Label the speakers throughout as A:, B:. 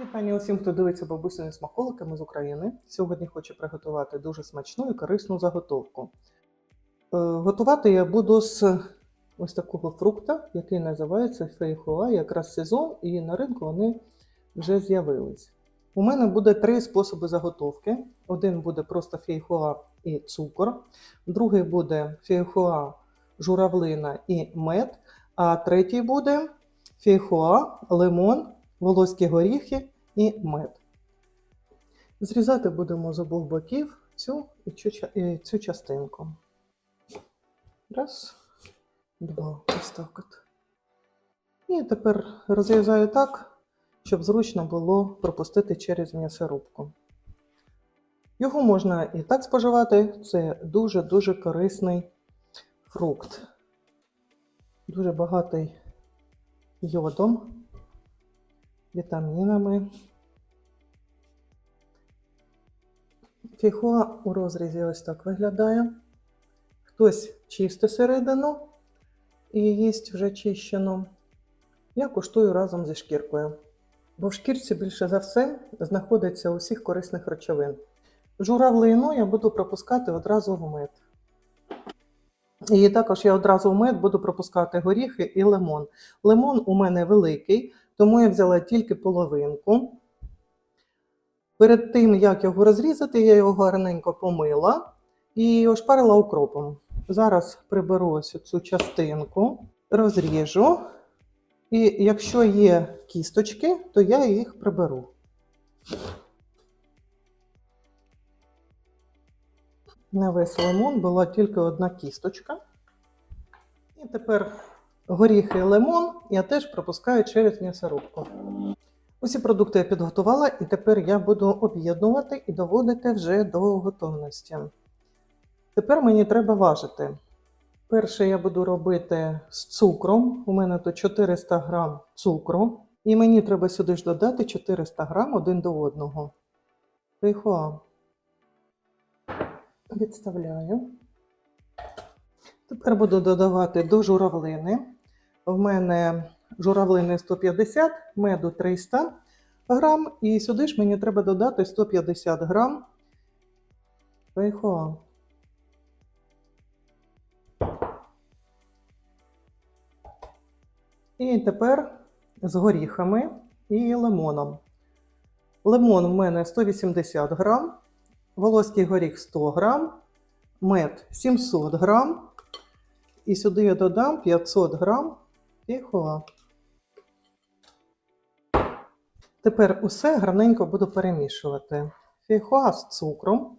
A: Вітання усім, хто дивиться бабусини смаколиками з України. Сьогодні хочу приготувати дуже смачну і корисну заготовку. Е, Готувати я буду з ось такого фрукта, який називається фейхоа, якраз сезон, і на ринку вони вже з'явились. У мене буде три способи заготовки. Один буде просто фейхоа і цукор, другий буде фейхоа, журавлина і мед, а третій буде фейхоа, лимон, волоські горіхи і мед. Зрізати будемо з обох боків цю і цю, частинку. Раз, два, ось так. І тепер розрізаю так, щоб зручно було пропустити через м'ясорубку. Його можна і так споживати, це дуже-дуже корисний фрукт. Дуже багатий йодом, вітамінами. Фіхоа у розрізі ось так виглядає. Хтось чистить середину і їсть вже чищену. Я куштую разом зі шкіркою. Бо в шкірці більше за все знаходиться усіх корисних речовин. Журавлину я буду пропускати одразу в мед. І також я одразу в мед буду пропускати горіхи і лимон. Лимон у мене великий, тому я взяла тільки половинку. Перед тим, як його розрізати, я його гарненько помила і ошпарила укропом. Зараз приберу ось цю частинку, розріжу. І якщо є кісточки, то я їх приберу. На весь лимон була тільки одна кісточка. І тепер горіхи і лимон я теж пропускаю через м'ясорубку. Усі продукти я підготувала, і тепер я буду об'єднувати і доводити вже до готовності. Тепер мені треба важити. Перше я буду робити з цукром. У мене тут 400 грам цукру. І мені треба сюди ж додати 400 грам один до одного. Фейхоа. Відставляю. Тепер буду додавати до журавлини. В мене журавлини 150, меду 300 грам. І сюди ж мені треба додати 150 грам фейхоа. І тепер з горіхами і лимоном. Лимон в мене 180 грам, волоський горіх 100 грам, мед 700 грам. І сюди я додам 500 грам фіхоа. Тепер усе гарненько буду перемішувати. Фіхоа з цукром.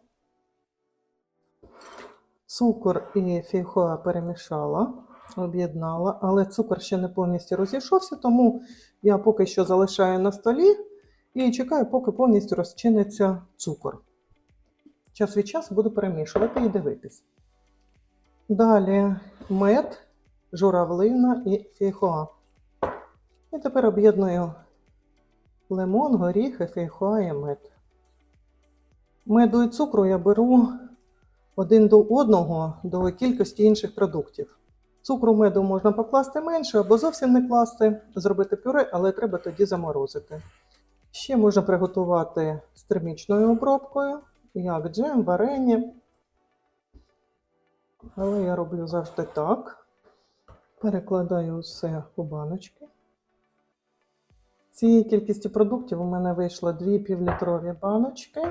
A: Цукор і фіхоа перемішала, об'єднала, але цукор ще не повністю розійшовся, тому я поки що залишаю на столі і чекаю, поки повністю розчиниться цукор. Час від часу буду перемішувати і дивитись. Далі мед, журавлина і фейхоа. І тепер об'єдную лимон, горіхи, фейхоа і мед. Меду і цукру я беру один до одного до кількості інших продуктів. Цукру меду можна покласти менше або зовсім не класти, зробити пюре, але треба тоді заморозити. Ще можна приготувати з термічною обробкою, як джем, варення. Але я роблю завжди так. Перекладаю все у баночки. Цієї кількості продуктів у мене вийшло 2 півлітрові баночки.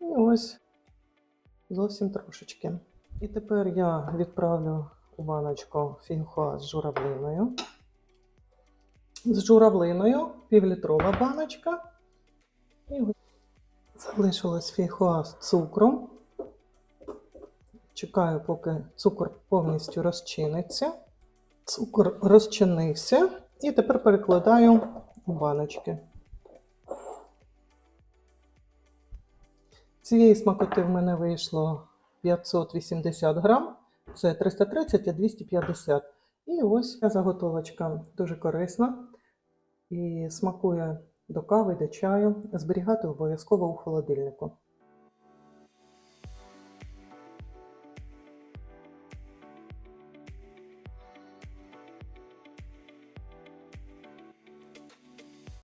A: І ось зовсім трошечки. І тепер я відправлю баночку фінхоа з журавлиною. З журавлиною півлітрова баночка. І залишилось фінхоа з цукром. Чекаю, поки цукор повністю розчиниться. Цукор розчинився. І тепер перекладаю у баночки. Цієї смакоти в мене вийшло 580 грам, це 330 і 250. І ось ця заготовочка дуже корисна і смакує до кави, до чаю. Зберігати обов'язково у холодильнику.